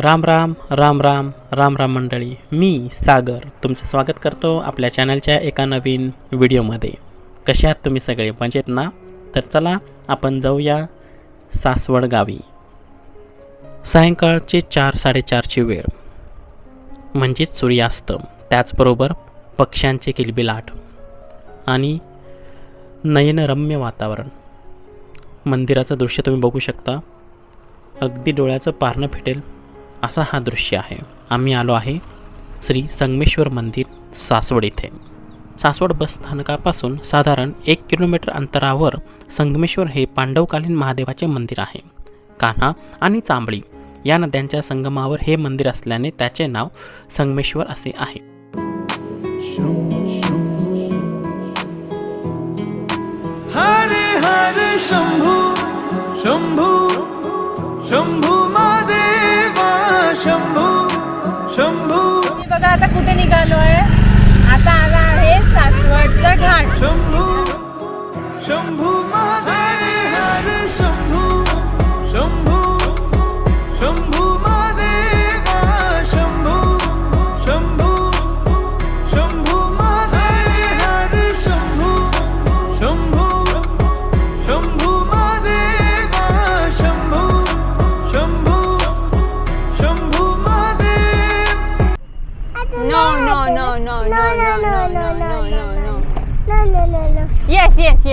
राम राम राम राम राम राम मंडळी. मी सागर तुमचं स्वागत करतो आपल्या चॅनलच्या एका नवीन व्हिडिओमध्ये. कसे आहात तुम्ही सगळे? मजेत ना? तर चला आपण जाऊया सासवड गावी. सायंकाळचे चार साडेचारची वेळ. म्हणजेच सूर्यास्त त्याचबरोबर पक्ष्यांचे किलबिलाट आणि नयनरम्य वातावरण. मंदिराचं दृश्य तुम्ही बघू शकता. अगदी डोळ्याचं पारणं फिटेल. असा हा दृश्य आहे. आम्ही आलो आहे श्री संगमेश्वर मंदिर सासवड इथे. सासवड बस स्थानकापासून साधारण एक किलोमीटर अंतरावर संगमेश्वर हे पांडवकालीन महादेवाचे मंदिर आहे. कान्हा आणि चांबळी या नद्यांच्या संगमावर हे मंदिर असल्याने त्याचे नाव संगमेश्वर असे आहे. हरे हरे शंभू शंभू शंभू. आता कुठे निघालो आहे आता आला आहे सासवडचा घाट. Shambhu Shambhu.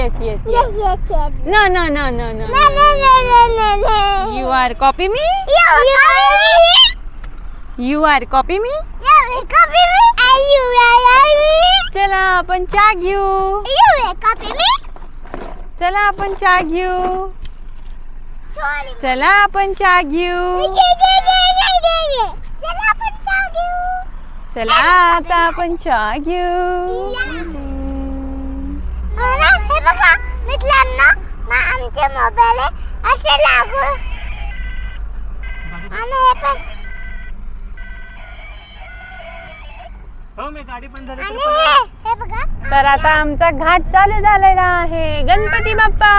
yes, yes, yes. Yes, yes, yes. No, no, no, no, no. No, no, no, no, no, no. You are copy me? You, copy me? You are copy me? You will copy me? And you are copy me? Chala, punchag you. You are copy me? चला आपण you. Sorry. चला आपण चा घेऊ. चला आता आपण चा घेऊ. हो ना? हे बघा मित्रांनो ना आमचे मोबाईल असे लागू. आणि हे पण. हो मी गाडी पण आणि हे हे बघा. तर आता आमचा घाट चालू झालेला आहे. गणपती बाप्पा!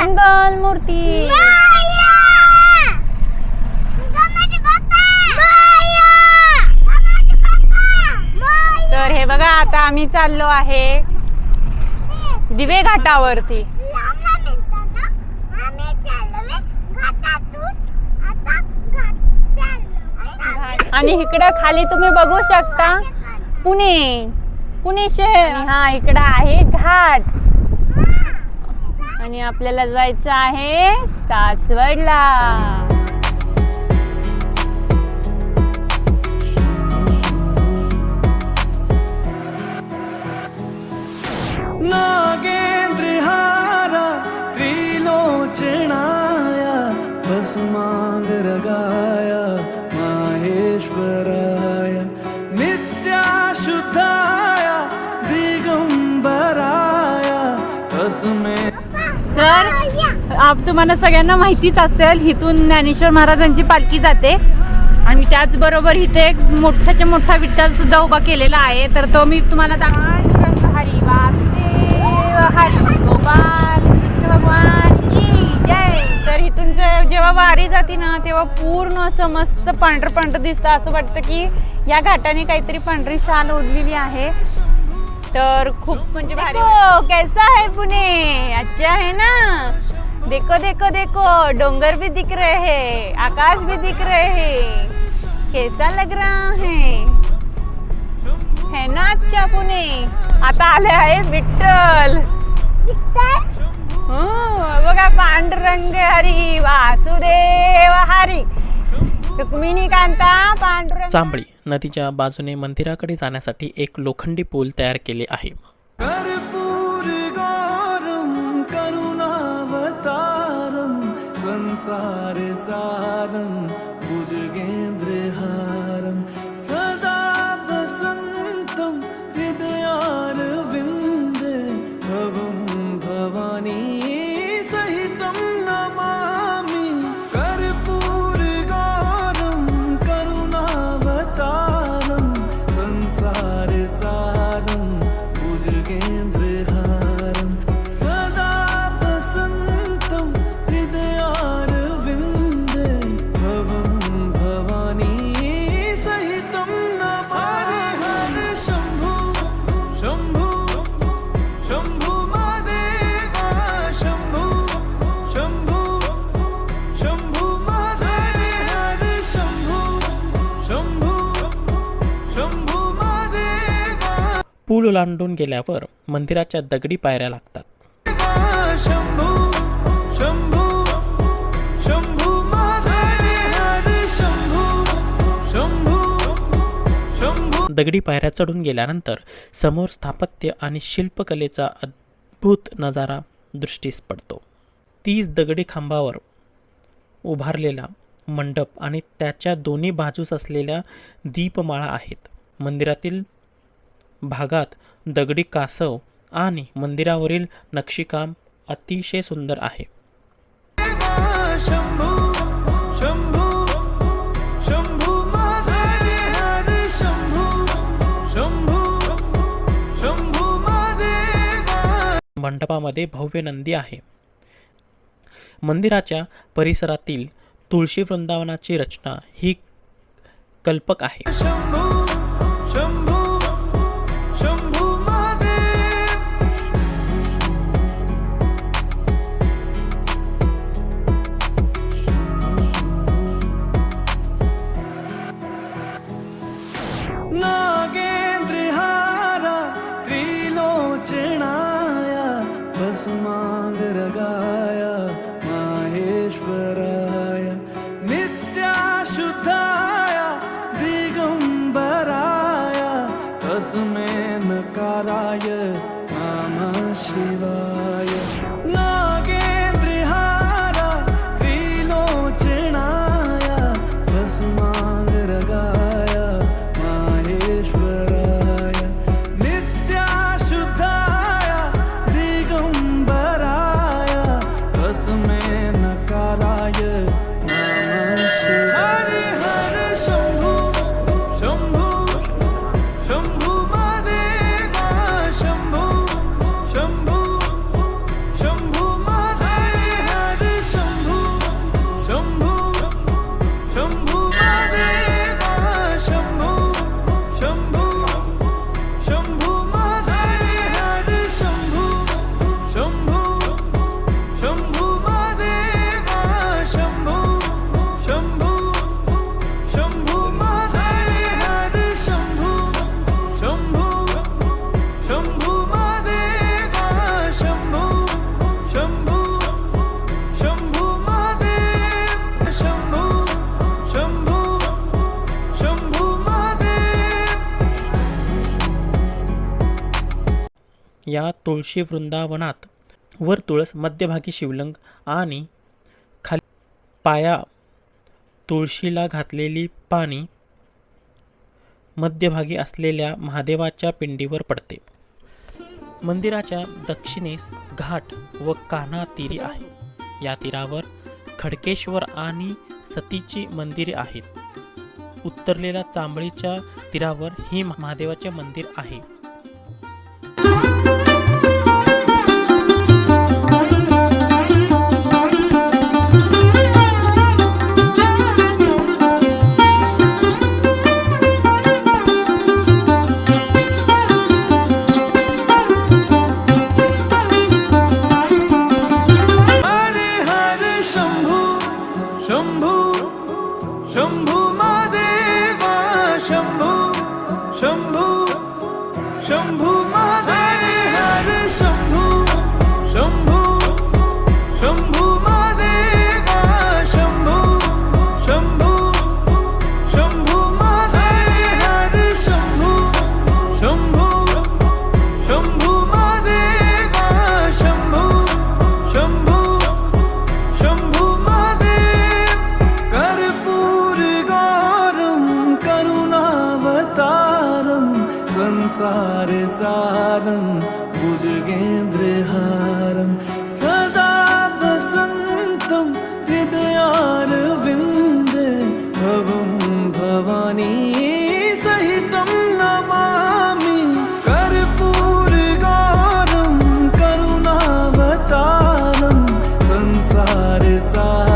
मंगल मूर्ती माया! गणपती बाप्पा! माया! गणपती बाप्पा! माया! तर हे बघा आता आम्ही चाललो आहे दिवे घाटावरती. आणि इकडं खाली तुम्ही बघू शकता पुणे. पुणे शहर. हा इकडं आहे घाट. आणि आपल्याला जायचं आहे सासवडला. नागेन्द्रहारा त्रिलोचनाय भस्मागरगाय माहेश्वराय नित्याशुद्धाय दिगंबराय तस्मै तर आप तुम्हाला सगळ्यांना माहितीच असेल इथून ज्ञानेश्वर महाराजांची पालखी जाते. आणि त्याचबरोबर इथे एक मोठाच्या मोठा विठ्ठल सुद्धा उभा केलेला आहे. तर तो मी तुम्हाला दाखवा वासुदेव हरी गोपाल कृष्ण भगवान की जय तर इथून जे- जेव्हा वारी जाते ना तेव्हा पूर्ण असं मस्त पांढरं पांढरं दिसतं असं वाटतं की या घाटाने काहीतरी पांढरी शाल ओढलेली आहे तर खूप म्हणजे भारी कैसा है पुणे? अच्छा है ना? देखो देखो देखो डोंगर भी दिख रहे हैं आकाश भी दिख रहे हैं। कैसा लग रहा है? है ना अच्छा पुणे? आता आले आहे विठ्ठल. बघा पांडुरंग हरी वासुदेव हरी. रुक्मिणी कांता पांडुरंग चांबळी नदीच्या बाजूने मंदिराकडे जाण्यासाठी एक लोखंडी पूल तयार केले आहे. कर्पूरगौरं करुणावतारं पूल ओलांडून गेल्यावर मंदिराच्या दगडी पायऱ्या लागतात. दगडी पायऱ्या चढून गेल्यानंतर समोर स्थापत्य आणि शिल्पकलेचा अद्भुत नजारा दृष्टीस पडतो. तीस दगडी खांबावर उभारलेला मंडप आणि त्याच्या दोन्ही बाजूस असलेल्या दीपमाळा आहेत. मंदिरातील भागात दगडी कासव आणि मंदिरावरील नक्षीकाम अतिशय सुंदर आहे. मंडपामध्ये भव्य नंदी आहे. मंदिराच्या परिसरातील तुळशी वृंदावनाची रचना ही कल्पक आहे. या तुळशी वृंदावनात वर तुळस मध्यभागी शिवलिंग आणि खाली पाया तुळशीला घातलेली पाणी मध्यभागी असलेल्या महादेवाच्या पिंडीवर पडते. मंदिराच्या दक्षिणेस घाट व कान्हा तीरी आहे. या तीरावर खडकेश्वर आणि सतीची मंदिरे आहेत. उत्तरलेल्या चांबळीच्या तीरावर ही महादेवाचे मंदिर आहे. शंभू महादेव शंभू शंभू शंभू महादेव संसार सारम भुजगेन्द्रहारम सदा वसन्तं हृदयारविन्दे भवं भवानी सहितं नमामि। कर्पूरगौरं करुणावतारं संसारसारं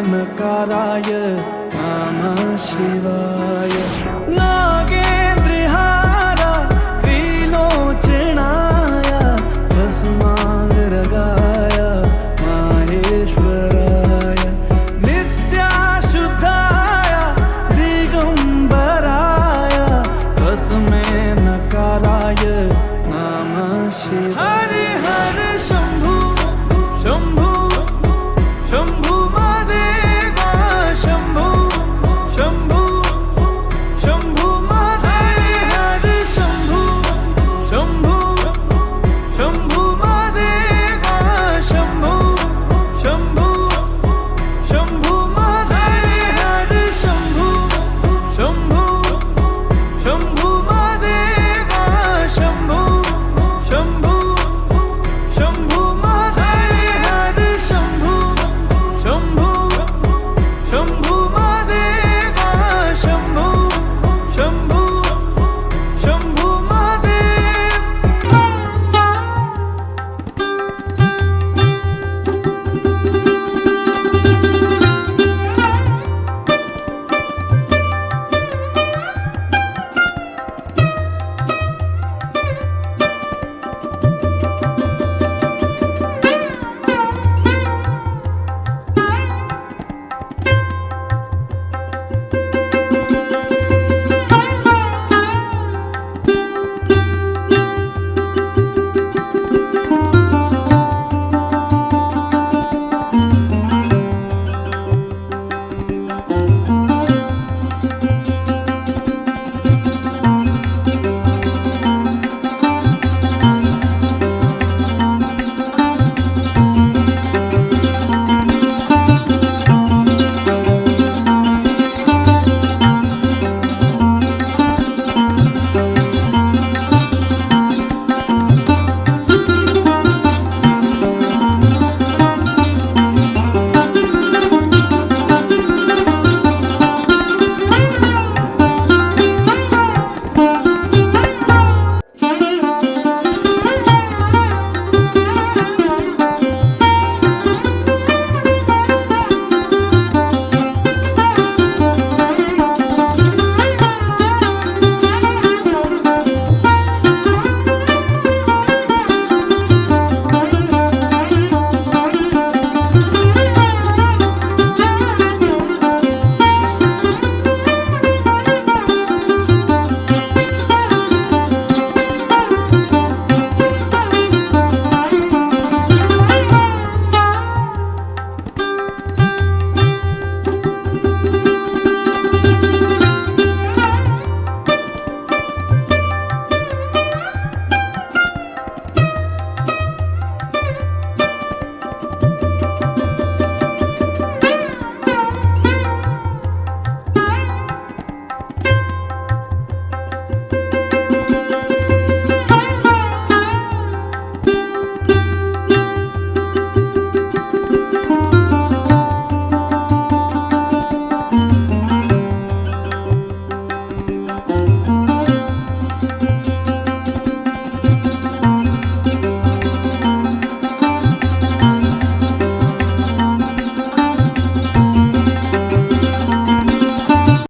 मकारय राम शिवाय नागे